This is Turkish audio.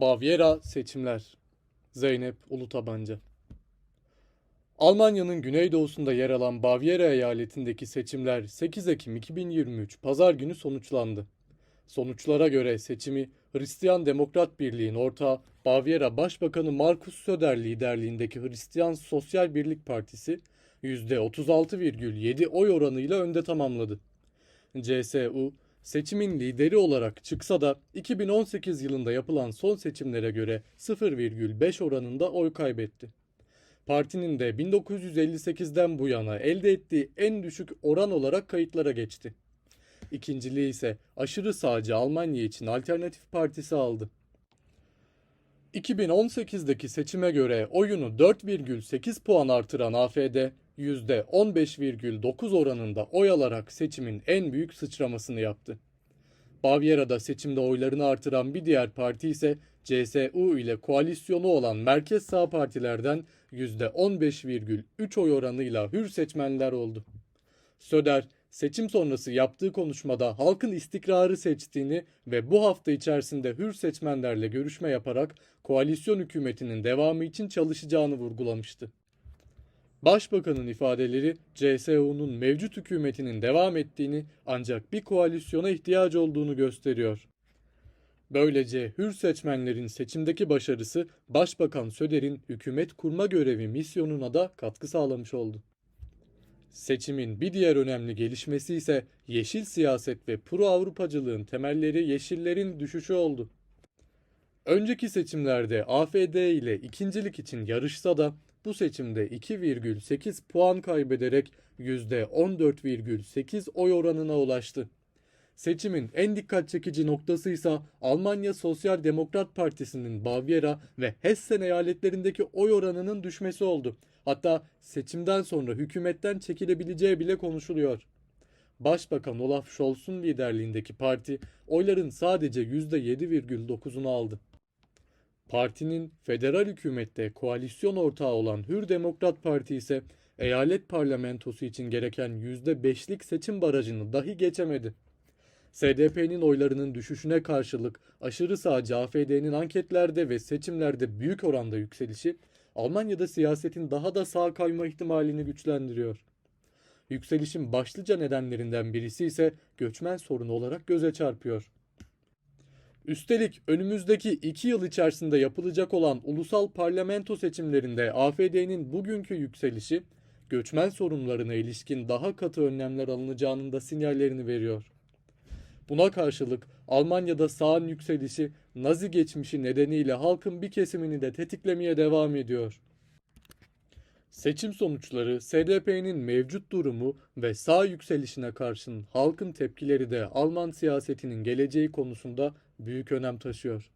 Bavyera seçimler. Zeynep Ulutabanca. Almanya'nın güneydoğusunda yer alan Bavyera eyaletindeki seçimler 8 Ekim 2023 Pazar günü sonuçlandı. Sonuçlara göre seçimi Hristiyan Demokrat Birliği'nin ortağı Bavyera Başbakanı Markus Söder liderliğindeki Hristiyan Sosyal Birlik Partisi %36,7 oy oranıyla önde tamamladı. CSU seçimin lideri olarak çıksa da 2018 yılında yapılan son seçimlere göre 0,5 oranında oy kaybetti. Partinin de 1958'den bu yana elde ettiği en düşük oran olarak kayıtlara geçti. İkinciliği ise aşırı sağcı Almanya için Alternatif Partisi aldı. 2018'deki seçime göre oyunu 4,8 puan artıran AFD %15,9 oranında oy alarak seçimin en büyük sıçramasını yaptı. Bavyera'da seçimde oylarını artıran bir diğer parti ise CSU ile koalisyonu olan merkez sağ partilerden %15,3 oy oranıyla hür seçmenler oldu. Söder, seçim sonrası yaptığı konuşmada halkın istikrarı seçtiğini ve bu hafta içerisinde hür seçmenlerle görüşme yaparak koalisyon hükümetinin devamı için çalışacağını vurgulamıştı. Başbakanın ifadeleri CSU'nun mevcut hükümetinin devam ettiğini ancak bir koalisyona ihtiyacı olduğunu gösteriyor. Böylece hür seçmenlerin seçimdeki başarısı Başbakan Söder'in hükümet kurma görevi misyonuna da katkı sağlamış oldu. Seçimin bir diğer önemli gelişmesi ise yeşil siyaset ve pro Avrupacılığın temelleri yeşillerin düşüşü oldu. Önceki seçimlerde AFD ile ikincilik için yarışsa da bu seçimde 2,8 puan kaybederek %14,8 oy oranına ulaştı. Seçimin en dikkat çekici noktası ise Almanya Sosyal Demokrat Partisi'nin Bavyera ve Hessen eyaletlerindeki oy oranının düşmesi oldu. Hatta seçimden sonra hükümetten çekilebileceği bile konuşuluyor. Başbakan Olaf Scholz'un liderliğindeki parti oyların sadece %7,9'unu aldı. Partinin federal hükümette koalisyon ortağı olan Hür Demokrat Parti ise eyalet parlamentosu için gereken %5'lik seçim barajını dahi geçemedi. SDP'nin oylarının düşüşüne karşılık aşırı sağcı AFD'nin anketlerde ve seçimlerde büyük oranda yükselişi Almanya'da siyasetin daha da sağ kayma ihtimalini güçlendiriyor. Yükselişin başlıca nedenlerinden birisi ise göçmen sorunu olarak göze çarpıyor. Üstelik önümüzdeki iki yıl içerisinde yapılacak olan ulusal parlamento seçimlerinde AFD'nin bugünkü yükselişi göçmen sorunlarına ilişkin daha katı önlemler alınacağının da sinyallerini veriyor. Buna karşılık Almanya'da sağın yükselişi Nazi geçmişi nedeniyle halkın bir kesimini de tetiklemeye devam ediyor. Seçim sonuçları, SDP'nin mevcut durumu ve sağ yükselişine karşın halkın tepkileri de Alman siyasetinin geleceği konusunda büyük önem taşıyor.